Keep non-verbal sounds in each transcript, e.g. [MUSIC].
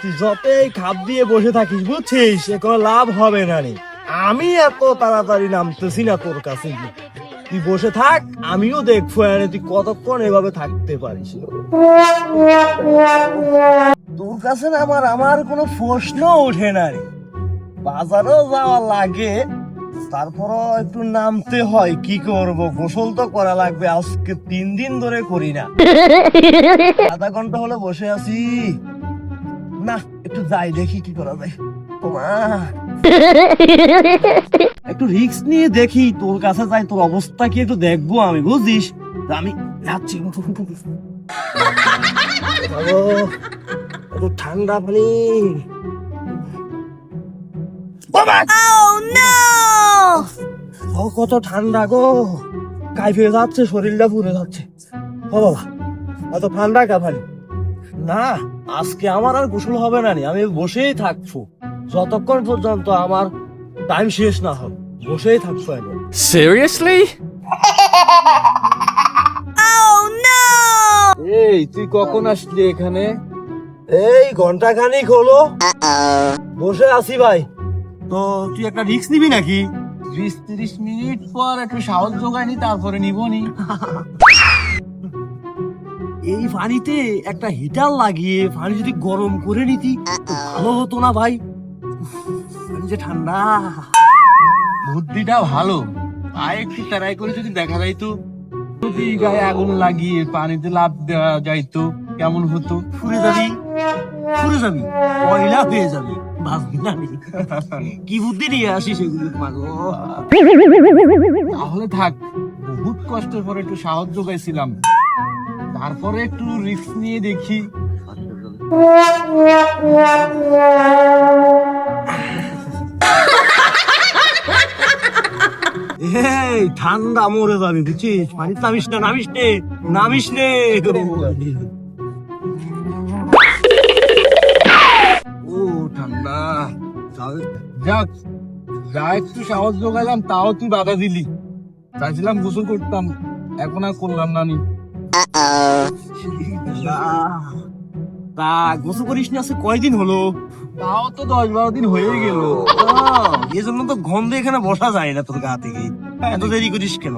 তুই যতই খাপ দিয়ে বসে থাকিস, বুঝছিস? সে কোনো লাভ হবে না রে। আমি এত তাড়াতাড়ি নামতেছি না তোর কাছে। তুই বসে থাক, আমিও দেখব তুই কতক্ষণ এভাবে থাকতে পারিস? তোর কাছে আমার আমার কোনো প্রশ্ন ওঠে না রে। বাজারেও যাওয়া লাগে তারপরও একটু নামতে হয়, কি করব? গোসল তো করা লাগবে, আজকে তিন দিন ধরে করি না। আধা ঘণ্টা হলে বসে আছি। না, একটু যাই, দেখি কি করা যায়। একটু রিস্ক নিয়ে দেখি, তোর কাছে যাই, তোর অবস্থা কি একটু দেখব আমি বুঝছিস তা আমি যাচ্ছি। ঠান্ডা পানি। Oh no! ও কত ঠান্ডা গো। কাইফে যাচ্ছে শরীরটা পুড়ে যাচ্ছে। ও বাবা এত ঠান্ডা কাফালি না আজকে আমার আর গোসল হবে না নি আমি বসেই থাকব। যতক্ষণ পর্যন্ত আমার টাইম শেষ না হবে বসেই থাকব আমি no! এই তুই কখন আসলি এখানে? এই ঘণ্টা খানিক হলো বসে আছি ভাই। তো তুই একটা রিস্ক নিবি নাকি? বিশ তিরিশ মিনিট পর একটু সাহস জোগায়নি তারপরে নিবনি। এই পানিতে একটা হিটার লাগিয়ে পানি যদি গরম করে নিতি ভালো হতো না ভাই। পানি যে ঠান্ডা। বুদ্ধিটা ভালো। আর একটু ট্রাই করে যদি দেখা যাইতো যদি গায়ে আগুন লাগিয়ে পানিতে লাভ দেওয়া যাইতো কেমন হতো? ফুরে যাবি? ফুরে যাবি। পয়লা হয়ে যাবি। কি বুদ্ধি নিয়ে আসিস মাগো তাহলে থাক, বহুত কষ্টের পরে একটু সাহস জোগাইছিলাম তারপরে একটু রিস্ক নিয়ে দেখি। এই, ঠান্ডা মরে যাবি, বুঝছিস? নামিস না, নামিস নে নামিস নে। যাক যা একটু সাহস জোগাইলাম তাও তুই বাধা দিলি। চাইছিলাম গোসল করতাম এখন আর করলাম না নি। তা গোসল করিস না কয়দিন হলো? তাও তো দশ বারো দিন হয়ে গেল। এই জন্য তো গন্ধে এখানে বসা যায় না তোর গা থেকে। এত দেরি করিস কেন?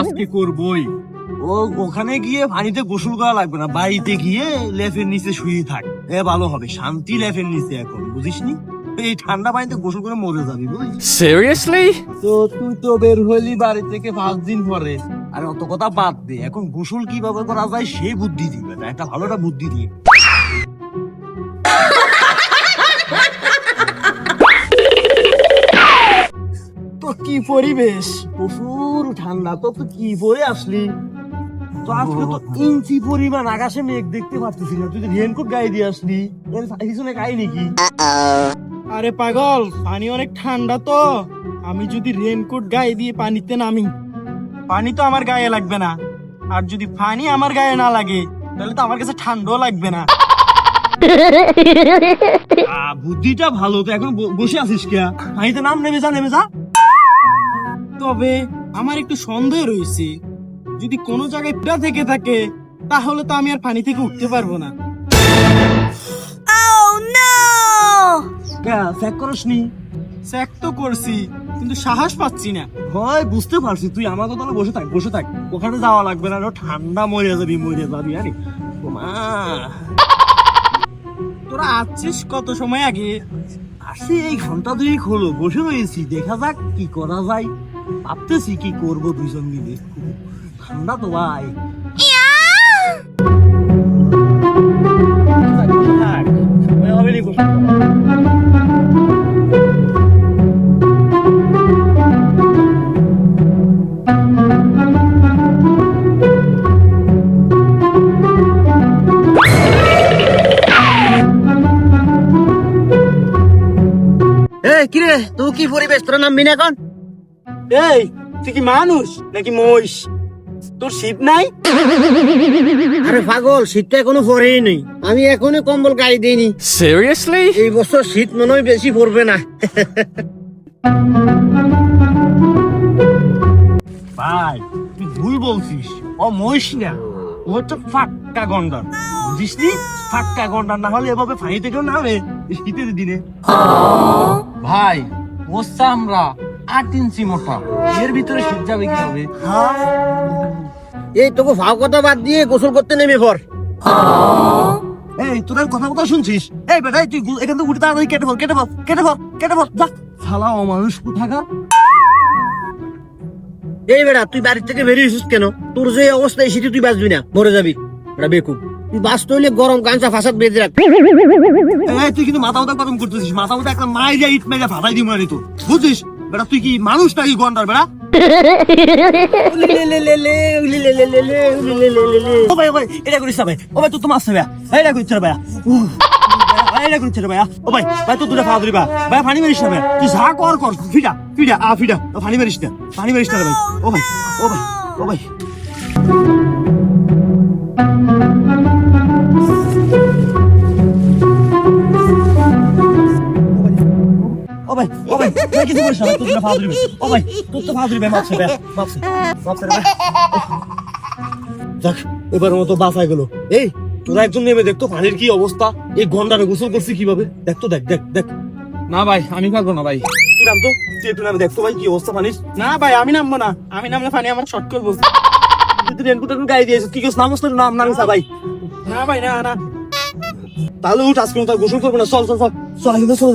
আজকে করবই? ও ওখানে গিয়ে পানিতে গোসল করা লাগবে না। বাড়িতে গিয়ে লেফের নিচে শুয়ে থাক। এ ভালো হবে। শান্তি লেফের নিচে এখন বুঝিস নি এই ঠান্ডা পানিতে গোসল করে মরে যাবি বুঝিস সিরিয়াসলি তো তুই তো বের হলি বাড়ি থেকে পাঁচ দিন পরে। আর অত কথা বাদ দে এখন গোসল কীভাবে করা যায় সেই বুদ্ধি দিবে না একটা ভালো একটা বুদ্ধি দিয়ে। তো কি পরিবেশ? প্রচুর ঠান্ডা তো তুই কি পরে আসলি? তো আজকে তো ইঞ্চি পরিমাণ আকাশে মেঘ দেখতে পারতেছি না তুই তো রেনকোট গায়ে দিয়ে আসলি। এর পিছনে গায়ে নাকি আরে পাগল পানি অনেক ঠান্ডা তো। আমি যদি রেনকোট গায়ে দিয়ে পানিতে নামি পানি তো আমার গায়ে লাগবে না। আর যদি পানি আমার গায়ে না লাগে তাহলে তো আমার কাছে ঠান্ডাও লাগবে না। [LAUGHS] বুদ্ধিটা ভালো তো এখন বসে আছিস কে? পানিতে নাম নেমে যা নেমে যা। তবে আমার একটু সন্দেহ রয়েছে। যদি কোনো জায়গায় পিড়া থেকে থাকে তাহলে তো আমি আর পানি থেকে উঠতে পারব না। কে চেক করস চেক তো করছি কিন্তু সাহস পাচ্ছি না। হয় বুঝতে পারছি তুই আমার কথা বসে থাক বসে থাক। ওখানে যাওয়া লাগবে না ঠান্ডা মরে যাবি মরে যাবি আরে মা তোরা আসছিস কত সময় আগে? আসি এই ঘণ্টা দুই হলো বসে রয়েছি দেখা যাক কি করা যায়। ভাবতেছি কি করব দুইজন মিলে ঠান্ডা তো ভাই। থাক, সময় এই কিরে তুই কি পরিবেশ? তোর নামবি না এখন? এই তুই কি মানুষ নাকি মহিষ? তোর শীত নাই? আরে পাগল শীতটা এখনও পরেই নেই। আমি এখনও কম্বল গায়ে দিইনি। সিরিয়াসলি এই বছর শীত মনে হয় বেশি পড়বে না। ভাই তুই ভুল বলছিস। ও মহিষ না ও হচ্ছে ফাক্কা গন্ডার। বুঝিসনি ফাক্কা গন্ডার না হলে এভাবে ফাঁড়িতে কেউ নামে শীতের দিনে। ভাই ও চামড়া আট ইঞ্চি মোটা। এর ভিতরে শীত যাবে কি হবে এই তোকে ভাও কথা বাদ দিয়ে গোসল করতে নেমে পর এই তোদের কথা কথা শুনছিস? এই বেটা তুই এখান থেকে উঠে তাড়াতাড়ি কেটে ফেল কেটে ফেল কেটে ফেল কেটে ফেল যা। শালা অমানুষ কোথাকার? এই বেড়া তুই বাড়ি থেকে বেরিয়েছিস কেন? তোর যে অবস্থা শীতে তুই বাঁচবি না মরে যাবি। বেকুব। তুই বাঁচতে হইলে গরম গাঞ্চা ফাঁসাদ বেঁধে রাখ। তুই কিন্তু মাথা মাথা গরম করতেছিস। মাথা মাথা একটা মাই যা ইট মেজা ফাটাই দিব তো বুঝছিস বেটা, তুই কি মানুষ নাকি গন্ডার, বেটা? ও ভাই ভাই, এটা করিস ভাই। ও ভাই তো মারছে ভাই এটা করিস ভাই এটা করিস ভাই ও ভাই ভাই তুই দুটা ফা ধরি ভাই পানি মারিস না ভাই। তুই যা কর কর। ফিডা ফিডা, আ ও পানি মারিস না। পানি মারিস না ভাই। ও ভাই ও ভাই ও ভাই। ও ভাই ও ভাই ভাই কিছু করিস না ভাই তুই দুটা ফা ধরি ও ভাই তুই তো ফা ধরি মাপছে ভাই মাপছে মাপছে ভাই। দেখ এবারের মতো বাঁচাই গেল। এই তোরা একজন নেমে দেখতো পানির কি অবস্থা। এই গন্ডারে গোসল করছি কীভাবে? দেখ তো দেখ দেখ দেখ। না ভাই আমি পারব না ভাই। নাম তো তুই একটু নামে দেখতো ভাই কি অবস্থা পানির? না ভাই আমি নামবো না। আমি নামলে পানি আমার শর্ট করব তুই তো রেনকোট গায়ে দিয়েছিস কি কেউ নামস তোর নাম নামিস ভাই। না ভাই না না। তাহলে উঠ আজকে গোসল করব না। চল চল চল। চল কিন্তু চল